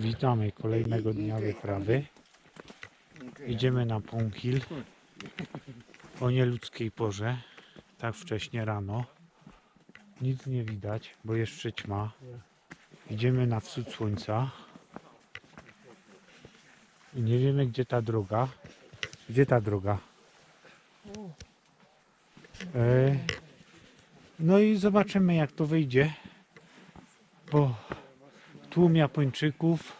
Witamy kolejnego dnia wyprawy. Idziemy na Pąkil o nieludzkiej porze, tak wcześnie rano. Nic nie widać, bo jeszcze ćma. Idziemy na wschód słońca. I nie wiemy gdzie ta droga. Gdzie ta droga? E, no i zobaczymy jak to wyjdzie. Bo tłum Japończyków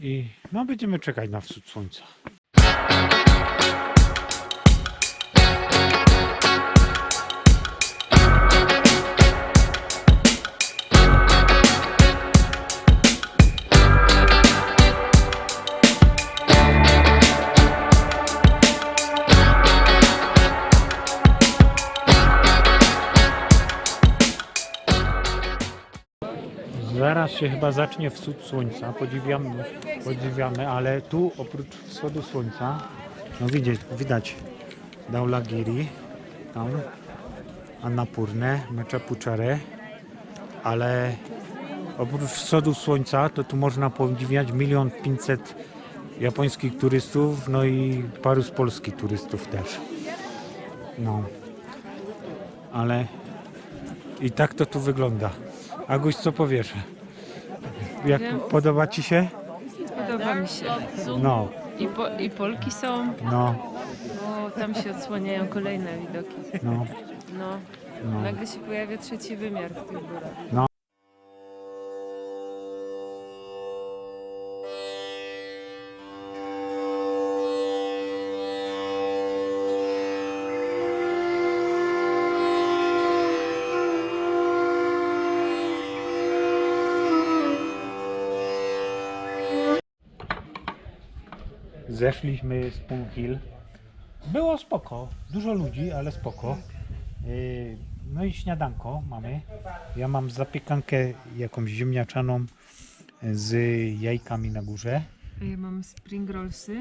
i no będziemy czekać na wschód słońca. Się chyba zacznie wschód słońca, podziwiamy, podziwiamy, ale tu oprócz wschodu słońca, no widać, widać Daulagiri, tam Annapurnę, Meczapuczarę, ale oprócz wschodu słońca to tu można podziwiać milion pięćset japońskich turystów, no i paru z Polski turystów też. No, ale i tak to tu wygląda. Aguś, co powiesz? Jak podoba Ci się? Podoba mi się. No, I, po, I Polki są, no, bo tam się odsłaniają kolejne widoki. no, No, no. nagle się pojawia trzeci wymiar w tych górach. Zeszliśmy z Punkill. Było spoko, dużo ludzi, ale spoko. Yy, No i śniadanko mamy. Ja mam zapiekankę jakąś ziemniaczaną z jajkami na górze. Ja mam spring rollsy,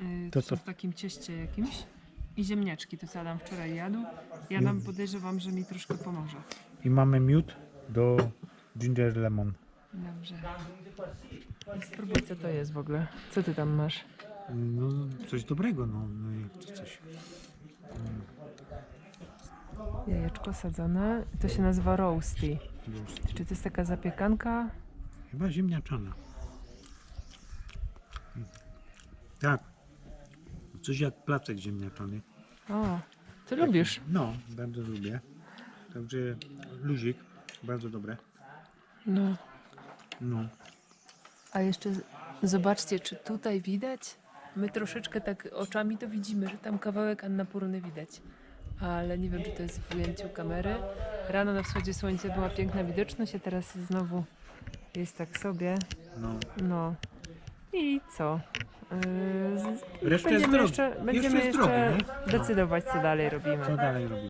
yy, To to w takim cieście jakimś. I ziemniaczki, to co Adam wczoraj jadł. Ja nam podejrzewam, że mi troszkę pomoże. I mamy miód do ginger lemon. Dobrze. Spróbuj co to jest w ogóle. Co ty tam masz? No coś dobrego, no, no jak to coś. Jajeczko sadzone. To się nazywa roasty. Czy to jest taka zapiekanka? Chyba ziemniaczana. Tak. Coś jak placek ziemniaczany. O, ty lubisz. No, bardzo lubię. Także luzik, bardzo dobre. No. No. A jeszcze zobaczcie, czy tutaj widać? My troszeczkę tak oczami to widzimy, że tam kawałek Annapurny widać. Ale nie wiem, czy to jest w ujęciu kamery. Rano na wschodzie słońca była piękna widoczność, a teraz znowu jest tak sobie. no. No. I co? Yy, z- Reszta jest będziemy drogi. jeszcze, Jeszcze będziemy jest jeszcze drogi, nie? No. decydować, co dalej robimy. Co dalej robić?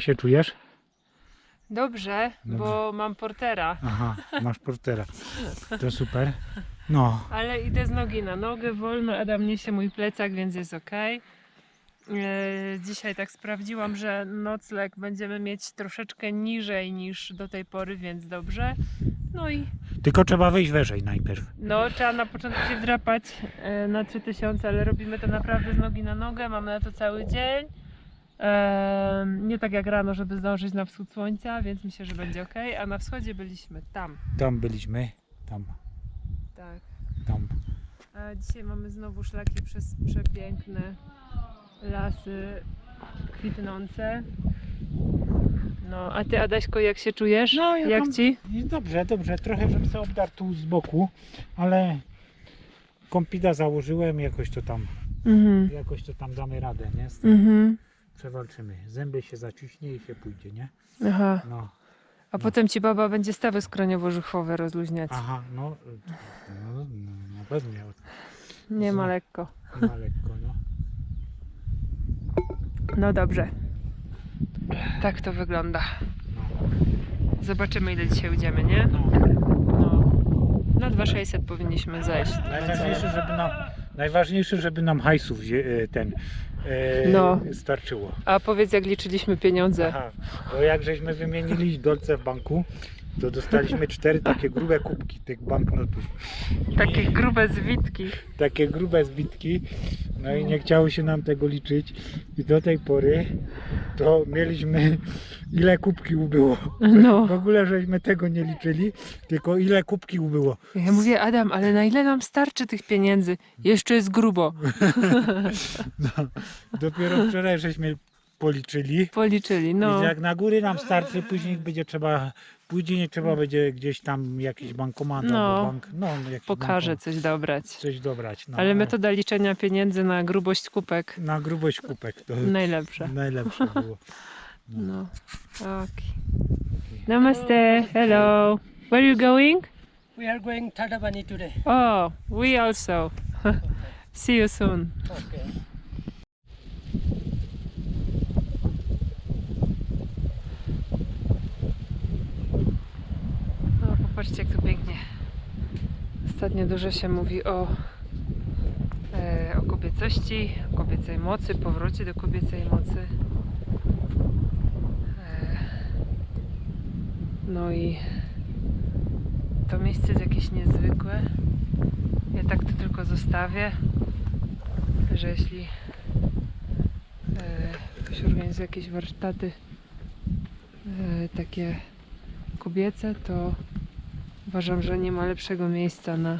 Jak się czujesz? Dobrze, bo mam portera. Aha, masz portera. To super. No, Ale idę z nogi na nogę, wolno. Adam niesie mój plecak, więc jest ok. Dzisiaj tak sprawdziłam, że nocleg będziemy mieć troszeczkę niżej niż do tej pory, więc dobrze. No i tylko trzeba wyjść wyżej najpierw. no, trzeba na początku się wdrapać e, na 3000, ale robimy to naprawdę z nogi na nogę. Mamy na to cały dzień. Nie tak jak rano, żeby zdążyć na wschód słońca, więc myślę, że będzie ok. A na wschodzie byliśmy tam. Tam byliśmy, tam, Tak. tam. A dzisiaj mamy znowu szlaki przez przepiękne lasy kwitnące. No, a ty Adaśko, jak się czujesz? No, ja jak tam- ci? Dobrze, dobrze. Trochę żebym sobie obdarł tu z boku, ale kompida założyłem, jakoś to tam, Mhm. jakoś to tam damy radę, nie? Mhm. Przewalczymy. Zęby się zaciśnie i się pójdzie, nie? Aha. No. A potem ci baba będzie stawy skroniowo-żuchwowe rozluźniać. Aha, no, no, no na pewno miał. Nie ma lekko. Ma lekko, no. No dobrze. Tak to wygląda. Zobaczymy ile dzisiaj udziemy, nie? no. No. Na 2600 powinniśmy zejść. Najważniejsze, żeby nam, najważniejsze, żeby nam hajsów wzię- e, ten e, No. starczyło. A powiedz jak liczyliśmy pieniądze. Aha, bo jak żeśmy wymienili dolce w banku, to dostaliśmy cztery takie grube kubki tych banknotów. I Takie grube zwitki. takie grube zbitki, no i nie chciało się nam tego liczyć i do tej pory to mieliśmy ile kubki ubyło. No. W ogóle żeśmy tego nie liczyli, tylko ile kubki ubyło. Ja mówię, Adam, ale na ile nam starczy tych pieniędzy? Jeszcze jest grubo. No, dopiero wczoraj żeśmy policzyli. Policzyli, No. no. jak na góry nam starczy, później będzie trzeba, później trzeba będzie gdzieś tam jakiś bankomat No. albo bank, no jakiś Pokażę bankomat, coś dobrać. coś dobrać. No, Ale metoda liczenia pieniędzy na grubość kupek Na grubość kubek to najlepsza. najlepsze było. No. Okay. Namaste. Hello. Where are you going? We are going Tadabani today. Oh, we also. See you soon. Okay. O, popatrzcie jak to pięknie. Ostatnio dużo się mówi o, e, o kobiecości, o kobiecej mocy, powrocie do kobiecej mocy. E, no i to miejsce jest jakieś niezwykłe. Ja tak to tylko zostawię, że jeśli e, ktoś organizuje jakieś warsztaty e, takie kobiece, to uważam, że nie ma lepszego miejsca na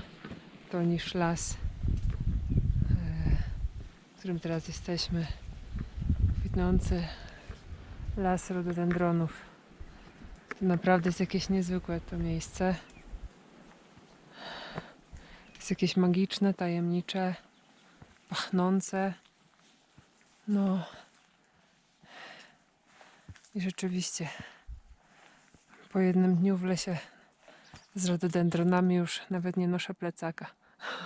to niż las, e, w którym teraz jesteśmy. Kwitnący las rododendronów. To naprawdę jest jakieś niezwykłe to miejsce. Jest jakieś magiczne, tajemnicze, pachnące. No. I rzeczywiście po jednym dniu w lesie z rododendronami już nawet nie noszę plecaka.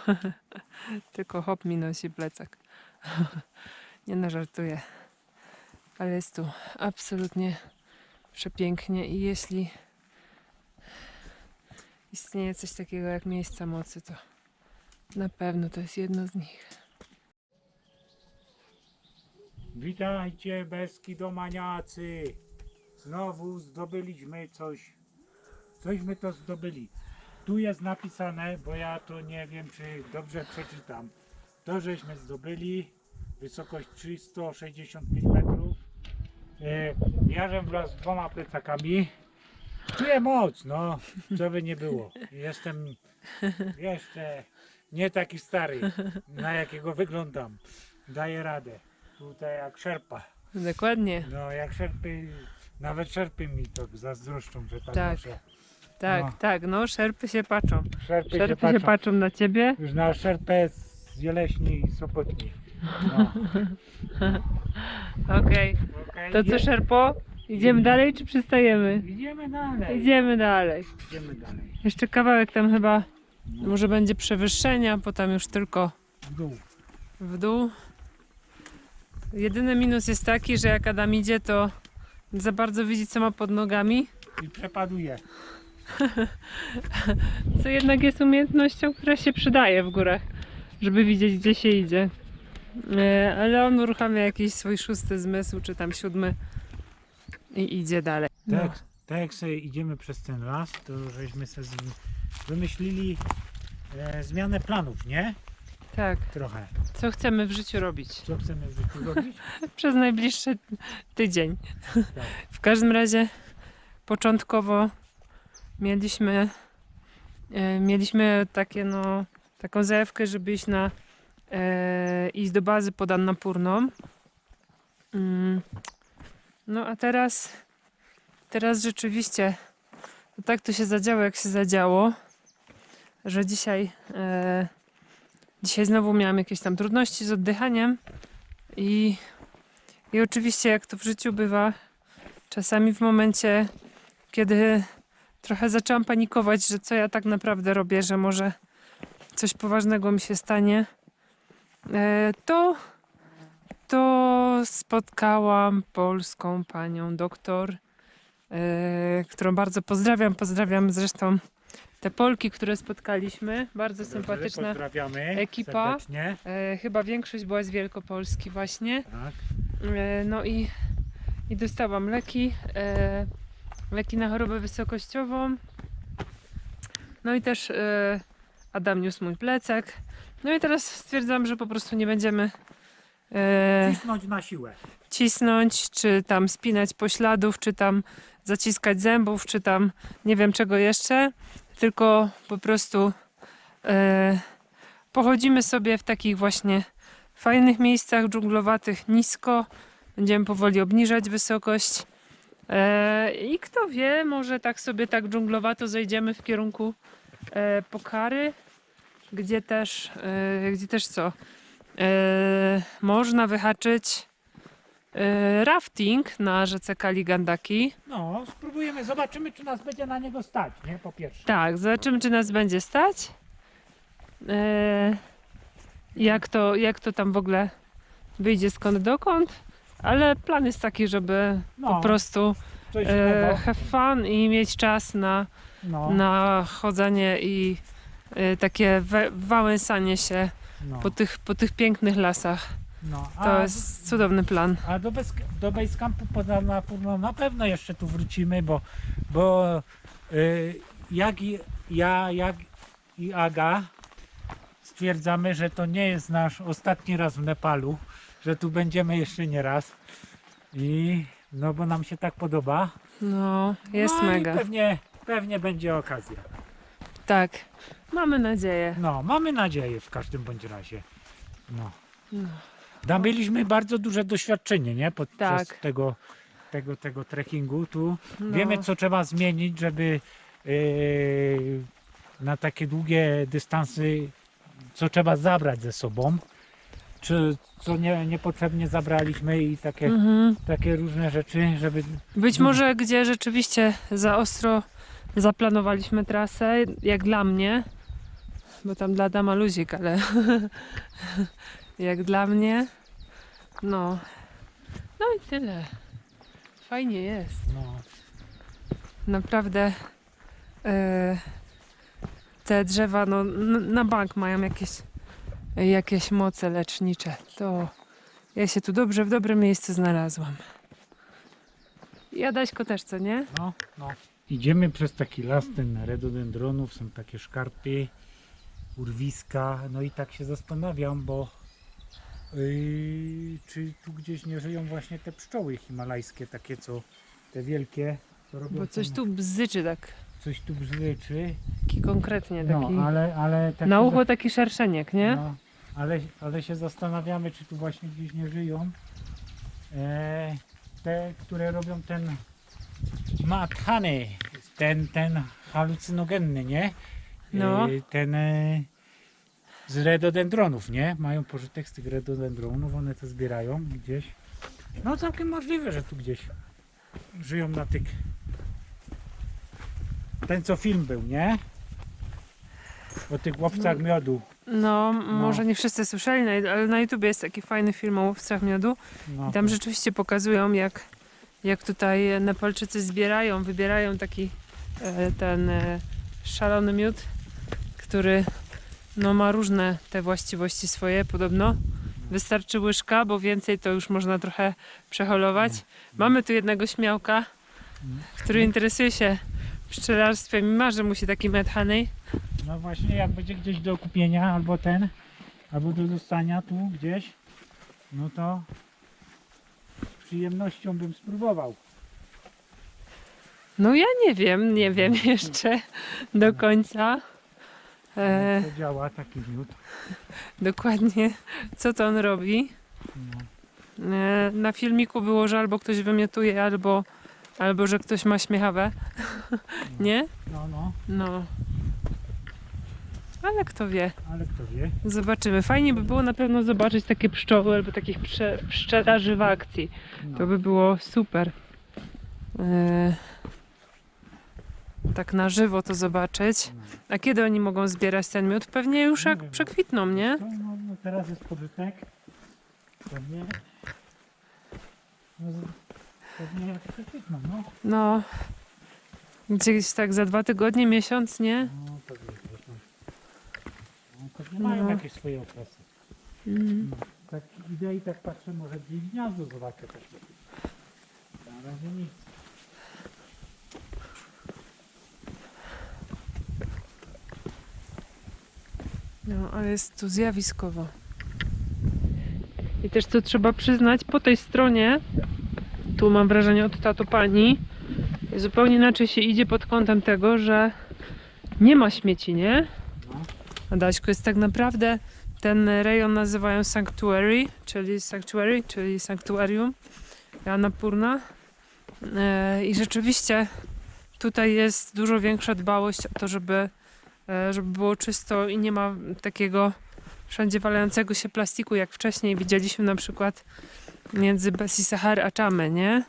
Tylko hop mi nosi plecak. nie no, żartuję. Ale jest tu absolutnie przepięknie i jeśli istnieje coś takiego jak miejsca mocy, to na pewno to jest jedno z nich. Witajcie Beskidomaniacy! Znowu zdobyliśmy coś. Cośmy to zdobyli. Tu jest napisane, bo ja to nie wiem, czy dobrze przeczytam. To, żeśmy zdobyli wysokość 365 metrów. E, Jarzem wraz z dwoma plecakami. Czuję moc, no, co by nie było. Jestem jeszcze nie taki stary, na jakiego wyglądam. Daję radę. Tutaj jak szerpa. Dokładnie. No jak szerpy, nawet szerpy mi to zazdroszczą, że tak, Tak. Tak, No. tak, no szerpy się patrzą. Szerpy, się Szerpy patrzą. się patrzą na ciebie. Już na szerpę z Jeleśni i Sopotni. No. Okej. Okej, To co, Szerpo? Idziemy dalej czy przystajemy? Idziemy dalej. Idziemy dalej. Idziemy dalej. Jeszcze kawałek tam chyba może będzie przewyższenia, potem już tylko W dół. w dół. Jedyny minus jest taki, że jak Adam idzie, to za bardzo widzi co ma pod nogami, I przepaduje. co jednak jest umiejętnością, która się przydaje w górach, żeby widzieć gdzie się idzie. E, Ale on uruchamia jakiś swój szósty zmysł, czy tam siódmy i idzie dalej. No. Tak, tak jak sobie idziemy przez ten las, to żeśmy sobie wymyślili e, zmianę planów, nie? tak. Trochę. Co chcemy w życiu robić? Co chcemy w życiu robić? przez najbliższy tydzień. Tak. W każdym razie początkowo mieliśmy e, mieliśmy takie no taką zajawkę, żeby iść na e, iść do bazy pod Annapurną Mm. No a teraz, teraz rzeczywiście, to tak to się zadziało, jak się zadziało, że dzisiaj, e, dzisiaj znowu miałam jakieś tam trudności z oddychaniem i, i oczywiście jak to w życiu bywa, czasami w momencie, kiedy trochę zaczęłam panikować, że co ja tak naprawdę robię, że może coś poważnego mi się stanie, e, to to spotkałam polską panią doktor, e, którą bardzo pozdrawiam. Pozdrawiam zresztą te Polki, które spotkaliśmy. Bardzo sympatyczna. Ekipa. serdecznie. E, chyba większość była z Wielkopolski właśnie. Tak. No i, i dostałam leki. Leki na chorobę wysokościową. No i też e, Adam niósł mój plecak. No i teraz stwierdzam, że po prostu nie będziemy e, Cisnąć na siłę. cisnąć, czy tam spinać pośladów, czy tam zaciskać zębów, czy tam nie wiem czego jeszcze, tylko po prostu e, pochodzimy sobie w takich właśnie fajnych miejscach dżunglowatych nisko. Będziemy powoli obniżać wysokość. E, I kto wie, może tak sobie tak dżunglowato zejdziemy w kierunku e, Pokary, gdzie też, e, gdzie też co? Można wyhaczyć rafting na rzece Kaligandaki. No, spróbujemy, zobaczymy, czy nas będzie na niego stać, nie? Po pierwsze. Tak, zobaczymy, czy nas będzie stać. Jak, to, jak to tam w ogóle wyjdzie skąd dokąd. Ale plan jest taki, żeby No, po prostu e, have fun i mieć czas na, No, na chodzenie i e, takie we, wałęsanie się no, po tych, po tych pięknych lasach. no. To A, jest cudowny plan. a do, bez, do Basecampu na, no, na pewno jeszcze tu wrócimy, bo, bo y, jak i ja, jak i Aga stwierdzamy, że to nie jest nasz ostatni raz w Nepalu, że tu będziemy jeszcze nie raz. I no bo nam się tak podoba. No, jest no mega. I pewnie, pewnie będzie okazja. Tak, mamy nadzieję. No, mamy nadzieję w każdym bądź razie. No. No. Nabyliśmy bardzo duże doświadczenie, nie? Podczas Tak. tego, tego, tego trekkingu tu. No. Wiemy, co trzeba zmienić, żeby yy, na takie długie dystansy, co trzeba zabrać ze sobą. Czy co nie, niepotrzebnie zabraliśmy i takie, Mhm. takie różne rzeczy, żeby. Być może gdzie rzeczywiście za ostro zaplanowaliśmy trasę, jak dla mnie, bo tam dla Adama luzik, ale jak dla mnie, no. No i tyle. Fajnie jest. No, Naprawdę e, te drzewa no, na bank mają jakieś, jakieś moce lecznicze. To ja się tu dobrze w dobrym miejscu znalazłam. I Adaśko też, co nie? no, no. Idziemy przez taki las ten redodendronów, są takie szkarpy, urwiska, no i tak się zastanawiam, bo yy, czy tu gdzieś nie żyją właśnie te pszczoły himalajskie, takie co, te wielkie, co robią Bo coś ten- tu bzyczy tak, coś tu brzryczy, taki konkretnie, taki no ale, ale tak na ucho taki szerszeniek, nie? No, ale, ale się zastanawiamy, czy tu właśnie gdzieś nie żyją e, te, które robią ten mathany, ten, ten halucynogenny, nie? No. E, ten e, z redodendronów, nie? Mają pożytek z tych redodendronów, one to zbierają gdzieś. No całkiem możliwe, że tu gdzieś żyją na tych ten co film był, nie? O tych łowcach miodu. No, może nie wszyscy słyszeli, na- ale na YouTubie jest taki fajny film o łowcach miodu. No, I tam rzeczywiście pokazują, jak, jak tutaj Nepalczycy zbierają, wybierają taki e, ten e, szalony miód, który no, ma różne te właściwości swoje podobno. Wystarczy łyżka, bo więcej to już można trochę przeholować. Mamy tu jednego śmiałka, który interesuje się pszczelarstwem i marzy mu się taki Mad Honey. No właśnie, jak będzie gdzieś do kupienia, albo ten, albo do dostania tu gdzieś, no to z przyjemnością bym spróbował. No ja nie wiem, nie wiem jeszcze do końca. E, Jak to działa taki miód. dokładnie co to on robi. No. E, na filmiku było, że albo ktoś wymiotuje, albo, albo że ktoś ma śmiechawe. Nie? No, no, No. Ale kto wie. ale kto wie. Zobaczymy. Fajnie by było na pewno zobaczyć takie pszczoły albo takich prze, pszczelarzy w akcji. No. To by było super. E, tak na żywo to zobaczyć. A kiedy oni mogą zbierać ten miód? Pewnie już jak przekwitną, nie? To, no, no teraz jest pożytek. Pewnie. No, no. No. Gdzieś tak za dwa tygodnie, miesiąc, nie? No to wiesz, no. Pewnie mają jakieś swoje okresy. Mhm. No, tak idę i tak patrzę, może gdzieś gniazdo zobaczę też. Na razie nic. No, ale jest tu zjawiskowo. I też co trzeba przyznać, po tej stronie, tu mam wrażenie od tato pani, zupełnie inaczej się idzie pod kątem tego, że nie ma śmieci, nie? Adaśku, jest tak naprawdę ten rejon nazywają Sanctuary, czyli Sanctuary, czyli Sanktuarium Annapurna. E, I rzeczywiście tutaj jest dużo większa dbałość o to, żeby, e, żeby było czysto i nie ma takiego wszędzie walającego się plastiku, jak wcześniej widzieliśmy na przykład między Besi Sahar a Czamy, nie?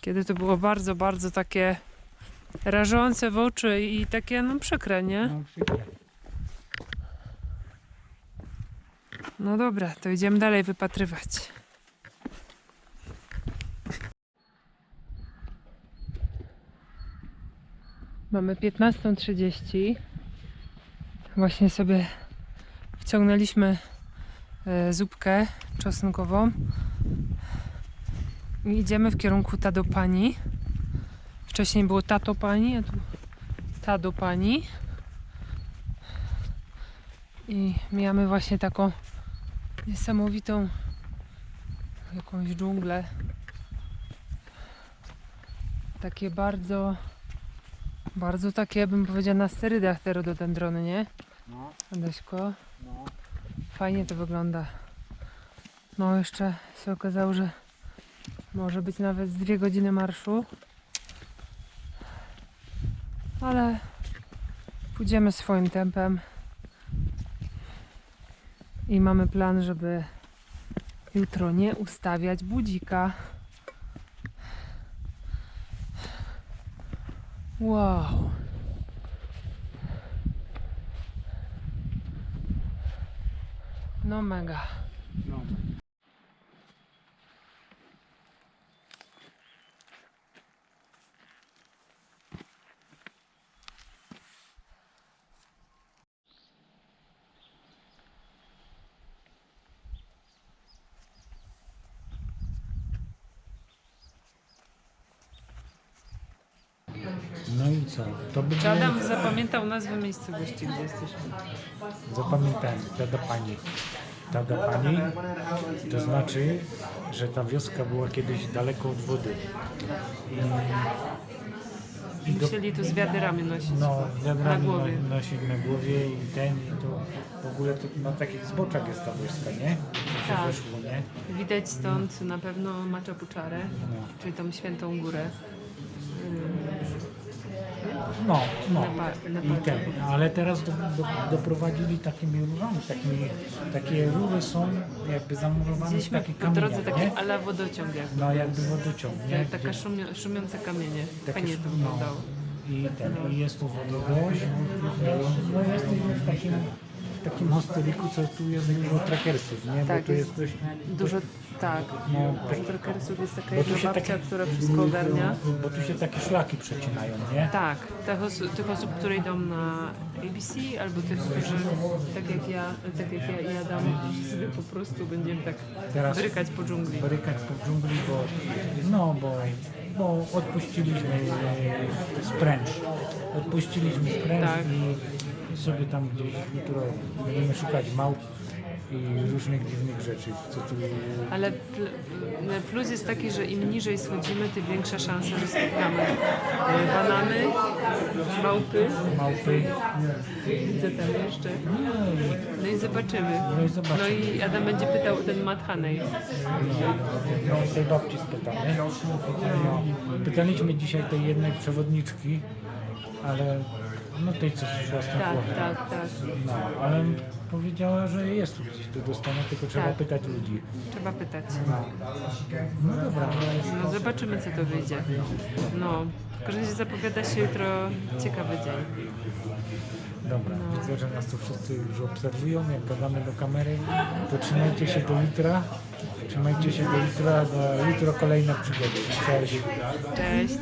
Kiedy to było bardzo, bardzo takie rażące w oczy i takie no przykre, nie? No, przykre. No dobra, to idziemy dalej wypatrywać. Mamy 15.30. Właśnie sobie wciągnęliśmy e, zupkę czosnkową. I idziemy w kierunku Tado Pani. Wcześniej było Tato Pani, a tu Tado Pani. I mijamy właśnie taką niesamowitą jakąś dżunglę. Takie bardzo, bardzo takie bym powiedziała na sterydach te rododendrony, nie? No, Adaśko, no. fajnie to wygląda. No jeszcze się okazało, że może być nawet z dwie godziny marszu. Ale pójdziemy swoim tempem. I mamy plan, żeby jutro nie ustawiać budzika. Wow. No mega. no. No i co? To by Czy Adam zapamiętał nazwę miejscowości, gdzie jesteśmy? Zapamiętałem, tada pani. Tada pani, to znaczy, że ta wioska była kiedyś daleko od wody. I, i do, Musieli tu z wiaderami nosić. no, wiadrami Na głowie. no- nosić na głowie i ten, i to w ogóle to na takich zboczach jest ta wioska, nie? To się Tak. weszło, nie? Widać stąd na pewno Maczapuczarę, No, czyli tą świętą górę. No, no. I ten, ale teraz do, do, doprowadzili takimi rurami, takimi, takie rury są jakby zamurowane w Widzieliśmy po drodze kamieniach, taki nie? ala wodociąg jak. No jakby wodociąg, nie? Taka Gdzie- szumio, szumiące kamienie. Takie Fajnie to szum- wyglądało. I ten, i jest tu wodogość. No jesteśmy w takim, w takim hosteliku, co tu jest dużo trackersów, nie? Tak, Bo tu jest jest coś, Dużo, tak. no, Tych trackersów jest taka Bo tu jedna się babcia, takie- która wszystko ogarnia. bo tu się takie szlaki przecinają, nie? Tak, tych, osu- tych osób, które idą na ABC, albo tych, którzy tak jak ja, tak jak ja i Adam, sobie po prostu będziemy tak Teraz- brykać po dżungli. Barykać po dżungli, bo, no, bo, bo odpuściliśmy spręż. Odpuściliśmy spręż Tak. i sobie tam gdzieś jutro będziemy szukać małp i różnych dziwnych rzeczy, co tu Ale pl- plus jest taki, że im niżej schodzimy, tym większa szansa, że spotkamy e, banany, małpy, małpy. widzę tam jeszcze. No i zobaczymy. No i zobaczymy. No i Adam będzie pytał o ten Mathanej. No, tej babci spytamy. No, pytaliśmy dzisiaj tej jednej przewodniczki, ale no tej, co szła z tym Tak, chłopem. tak, tak. No, ale powiedziała, że jest tu gdzieś tu dostępne, tylko trzeba Tak. pytać ludzi. Trzeba pytać. No, no dobra, No zobaczymy, co to wyjdzie. No, w każdym razie zapowiada się jutro ciekawy dzień. dobra. No. Widzę, że nas tu wszyscy już obserwują, jak gadamy do kamery, to trzymajcie się do jutra. Trzymajcie się do jutra, do jutro kolejne przygody. Cześć. Cześć.